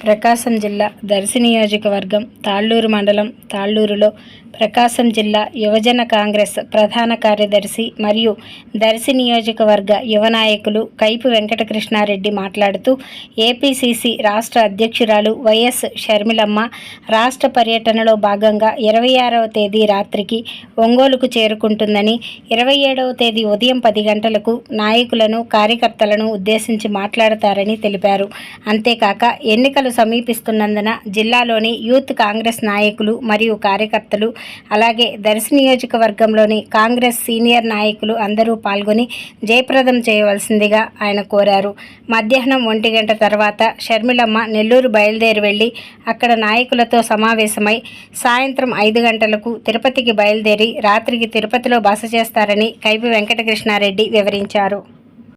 ప్రకాశం జిల్లా దర్శి నియోజకవర్గం తాళ్ళూరు మండలం తాళ్ళూరులో ప్రకాశం జిల్లా యువజన కాంగ్రెస్ ప్రధాన కార్యదర్శి మరియు దర్శి నియోజకవర్గ యువ నాయకులు కైపు వెంకటకృష్ణారెడ్డి మాట్లాడుతూ ఏపీసీసీ రాష్ట్ర అధ్యక్షురాలు వైఎస్ షర్మిలమ్మ రాష్ట్ర పర్యటనలో భాగంగా ఇరవై ఆరవ తేదీ రాత్రికి ఒంగోలుకు చేరుకుంటుందని ఇరవై ఏడవ తేదీ ఉదయం పది గంటలకు నాయకులను కార్యకర్తలను ఉద్దేశించి మాట్లాడతారని తెలిపారు. అంతేకాక ఎన్నికలు సమీపిస్తున్నందున జిల్లాలోని యూత్ కాంగ్రెస్ నాయకులు మరియు కార్యకర్తలు అలాగే దర్శి నియోజకవర్గంలోని కాంగ్రెస్ సీనియర్ నాయకులు అందరూ పాల్గొని జయప్రదం చేయవలసిందిగా ఆయన కోరారు. మధ్యాహ్నం ఒంటి గంట తర్వాత షర్మిలమ్మ నెల్లూరు బయలుదేరి వెళ్ళి అక్కడ నాయకులతో సమావేశమై సాయంత్రం ఐదు గంటలకు తిరుపతికి బయలుదేరి రాత్రికి తిరుపతిలో బస చేస్తారని కైపి వెంకటకృష్ణారెడ్డి వివరించారు.